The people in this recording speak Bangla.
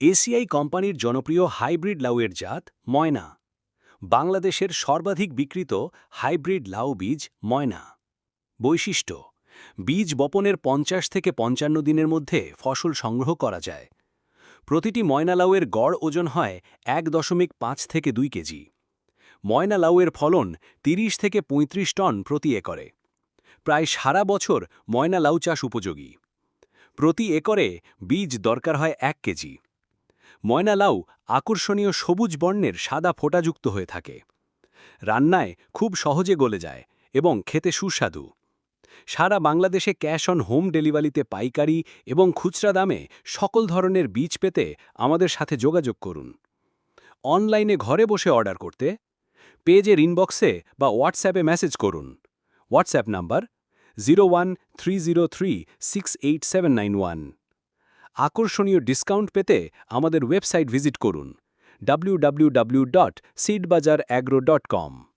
এসিআই কোম্পানির জনপ্রিয় হাইব্রিড লাউয়ের জাত ময়না। বাংলাদেশের সর্বাধিক বিক্রিত হাইব্রিড লাউ বীজ ময়না। বৈশিষ্ট্য, বীজ বপনের পঞ্চাশ থেকে পঞ্চান্ন দিনের মধ্যে ফসল সংগ্রহ করা যায়। প্রতিটি ময়না লাউয়ের গড় ওজন হয় এক দশমিক পাঁচ থেকে দুই কেজি। ময়না লাউয়ের ফলন ৩০ থেকে ৩৫ টন প্রতি একরে। প্রায় সারা বছর ময়না লাউ চাষ উপযোগী। প্রতি একরে বীজ দরকার হয় এক কেজি। ময়না লাউ আকর্ষণীয় সবুজ বর্ণের সাদা ফোঁটাযুক্ত হয়ে থাকে। রান্নায় খুব সহজে গলে যায় এবং খেতে সুস্বাদু। সারা বাংলাদেশে ক্যাশ অন হোম ডেলিভারিতে পাইকারি এবং খুচরা দামে সকল ধরনের বীজ পেতে আমাদের সাথে যোগাযোগ করুন। অনলাইনে ঘরে বসে অর্ডার করতে পেজের ইনবক্সে বা হোয়াটসঅ্যাপে মেসেজ করুন। WhatsApp number zero one three zero three six eight seven nine one. আকর্ষণীয় ডিসকাউন্ট পেতে আমাদের ওয়েবসাইট ভিজিট করুন www.seedbazaaragro.com